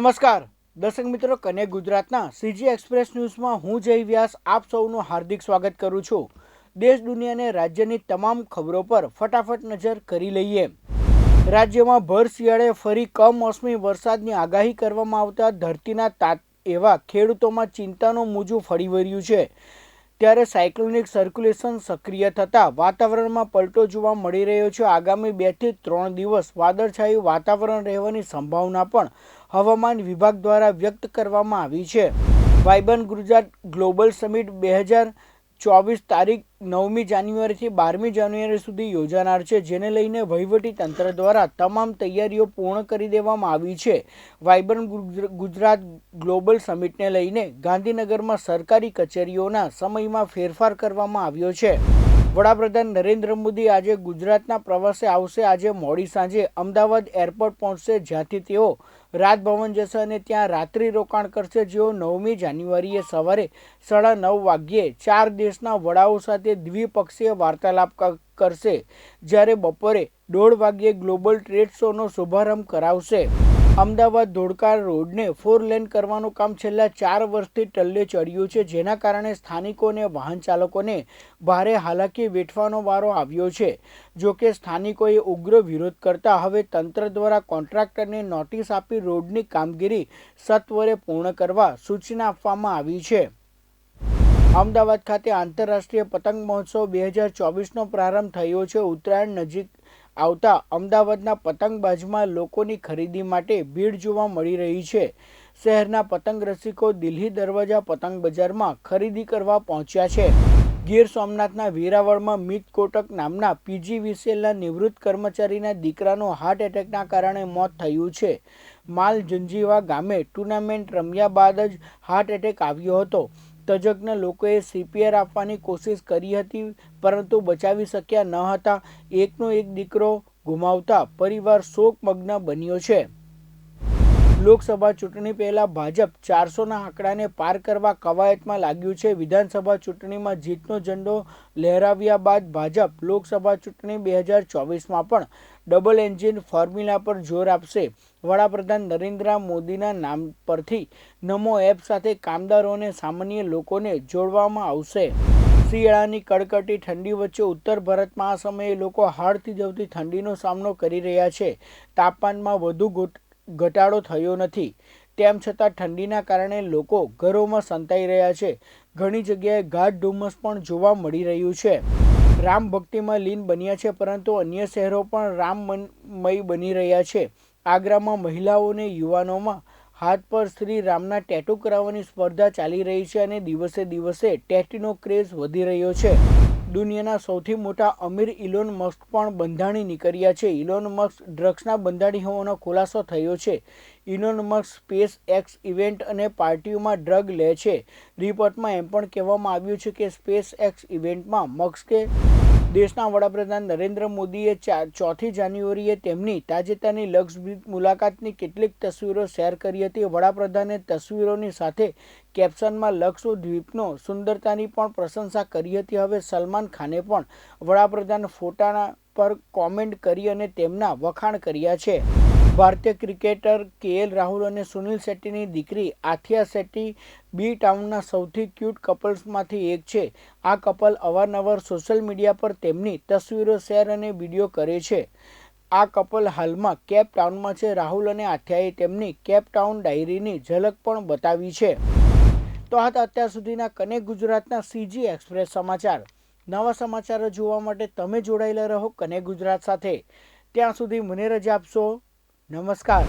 નમસ્કાર. દર્શક મિત્રો કને ગુજરાતના સીજી એક્સપ્રેસ ન્યૂઝમાં હું જય વ્યાસ આપ સૌનું હાર્દિક સ્વાગત કરું છું. દેશ, દુનિયાને રાજ્યની તમામ ખબરો પર ફટાફટ નજર કરી લઈએ. રાજ્યમાં ભર શિયાળે ફરી કમોસમી વરસાદની આગાહી કરવામાં આવતા ધરતીના તાત એવા ખેડૂતોમાં ચિંતાનું મોજું ફરી વળ્યું છે. ત્યારે સાયક્લોનિક સર્ક્યુલેશન સક્રિય થતાં વાતાવરણમાં પલટો જોવા મળી રહ્યો છે. આગામી બેથી ત્રણ દિવસ વાદળછાયું વાતાવરણ રહેવાની સંભાવના પણ હવામાન વિભાગ દ્વારા વ્યક્ત કરવામાં આવી છે. વાઇબન ગુજરાત ગ્લોબલ સમિટ બે હજાર ચોવીસ તારીખ નવમી જાન્યુઆરીથી બારમી જાન્યુઆરી સુધી યોજાનાર છે, જેને લઈને વહીવટી તંત્ર દ્વારા તમામ તૈયારીઓ પૂર્ણ કરી દેવામાં આવી છે. વાઇબન ગુજરાત ગ્લોબલ સમિટને લઈને ગાંધીનગરમાં સરકારી કચેરીઓના સમયમાં ફેરફાર કરવામાં આવ્યો છે. વડાપ્રધાન નરેન્દ્ર મોદી આજે ગુજરાતના પ્રવાસે આવશે. આજે મોડી સાંજે અમદાવાદ એરપોર્ટ પહોંચશે. જ્યાંથી તેઓ રાજભવન જશે અને ત્યાં રાત્રિ રોકાણ કરશે. જેઓ નવમી જાન્યુઆરીએ સવારે સાડા નવ વાગ્યે ચાર દેશના વડાઓ સાથે દ્વિપક્ષીય વાર્તાલાપ કરશે. જ્યારે બપોરે દોઢ વાગ્યે ગ્લોબલ ટ્રેડ શોનો શુભારંભ કરાવશે. અમદાવાદ ધોળકા રોડને ફોર લેન કરવાનું કામ છેલ્લા ચાર વર્ષથી ટલ્લે ચડ્યું છે, જેના કારણે સ્થાનિકો અને વાહન ચાલકોને ભારે હાલાકી વેઠવાનો વારો આવ્યો છે. જો કે સ્થાનિકોએ ઉગ્ર વિરોધ કરતા હવે તંત્ર દ્વારા કોન્ટ્રાક્ટરને નોટિસ આપી રોડની કામગીરી સત્વરે પૂર્ણ કરવા સૂચના આપવામાં આવી છે. અમદાવાદ ખાતે આંતરરાષ્ટ્રીય પતંગ મહોત્સવ બે હજાર ચોવીસનો પ્રારંભ થયો છે. ઉત્તરાયણ નજીક આવતા અમદાવાદના પતંગબાજમાં લોકોની ખરીદી માટે ભીડ જોવા મળી રહી છે. શહેરના પતંગ રસિકો દિલ્હી દરવાજા પતંગ બજારમાં ખરીદી કરવા પહોંચ્યા છે. ગીર સોમનાથના વેરાવળમાં મિત કોટક નામના પીજી વિસેલના નિવૃત્ત કર્મચારીના દીકરાનું હાર્ટ એટેકના કારણે મોત થયું છે. માલ જંજીવા ગામે ટુર્નામેન્ટ રમ્યા બાદ જ હાર્ટ એટેક આવ્યો હતો. તજજ્ઞ લોકોએ સીપીઆર આપવાની કોશિશ કરી હતી, પરંતુ બચાવી શક્યા ન હતા. એકનો એક દીકરો ગુમાવતા પરિવાર શોકમગ્ન બન્યો છે. લોકસભા ચૂંટણી પહેલા ભાજપ ચારસોના આંકડાને પાર કરવા કવાયતમાં લાગ્યું છે. વિધાનસભા ચૂંટણીમાં જીતનો ઝંડો લહેરાવ્યા બાદ ભાજપ લોકસભા ચૂંટણી બે હજાર ચોવીસમાં પણ ડબલ એન્જિન ફોર્મ્યુલા પર જોર આપશે. વડાપ્રધાન નરેન્દ્ર મોદીના નામ પરથી નમો એપ સાથે કામદારોને સામાન્ય લોકોને જોડવામાં આવશે. શિયાળાની કડકડતી ઠંડી વચ્ચે ઉત્તર ભારતમાં આ સમયે લોકો હાડથી જવતી ઠંડીનો સામનો કરી રહ્યા છે. તાપમાનમાં વધુ ઘટ- ઘટાડો થયો નથી. તેમ છતાં ઠંડીના કારણે લોકો ઘરોમાં સંતાઈ રહ્યા છે. ઘણી જગ્યાએ ગાઢ ધુમ્મસ પણ જોવા મળી રહ્યું છે. રામ ભક્તિમાં લીન બન્યા છે, પરંતુ અન્ય શહેરો પણ રામમય બની રહ્યા છે. આગ્રામાં મહિલાઓ અને યુવાનોમાં હાથ પર શ્રી રામના ટેટુ કરાવવાની સ્પર્ધા ચાલી રહી છે અને દિવસે દિવસે ટેટુનો ક્રેઝ વધી રહ્યો છે. દુનિયાના સૌથી મોટા અમીર ઇલોન મસ્ક પણ બંધાણી નીકળ્યા છે. ઇલોન મસ્ક ડ્રગ્સના બંધાણી હોવાનો ખુલાસો થયો છે. Elon Musk space X event અને પાર્ટીઓમાં ડ્રગ લે છે. રિપોર્ટમાં એમ પણ કહેવામાં આવ્યું છે કે સ્પેસ એક્સ ઇવેન્ટમાં મસ્કે દેશના વડાપ્રધાન નરેન્દ્ર મોદીએ ચોથી જાન્યુઆરીએ તેમની તાજેતરની લક્ષદ્વીપ મુલાકાતની કેટલીક તસવીરો શેર કરી હતી. વડાપ્રધાને તસવીરોની સાથે કેપ્શનમાં લક્ષદ્વીપનો સુંદરતાની પણ પ્રશંસા કરી હતી. હવે સલમાન ખાને પણ વડાપ્રધાન ફોટાના પર કોમેન્ટ કરી અને તેમના વખાણ કર્યા છે. ભારતીય ક્રિકેટર કેએલ રાહુલ અને સુનિલ શેટ્ટીની દીકરી આથિયા શેટ્ટી બી ટાઉનના સૌથી ક્યુટ કપલ્સમાંથી એક છે. આ કપલ અવારનવાર સોશિયલ મીડિયા પર તેમની તસવીરો શેર અને વીડિયો કરે છે. આ કપલ હાલમાં કેપ ટાઉનમાં છે. રાહુલ અને આથિયાએ તેમની કેપ ટાઉન ડાયરીની ઝલક પણ બતાવી છે. તો આ અત્યાર સુધીના કનેક ગુજરાતના સીજી એક્સપ્રેસ સમાચાર. નવા સમાચારો જોવા માટે તમે જોડાયેલા રહો કનેક ગુજરાત સાથે. ત્યાં સુધી મને રજા આપશો. નમસ્કાર.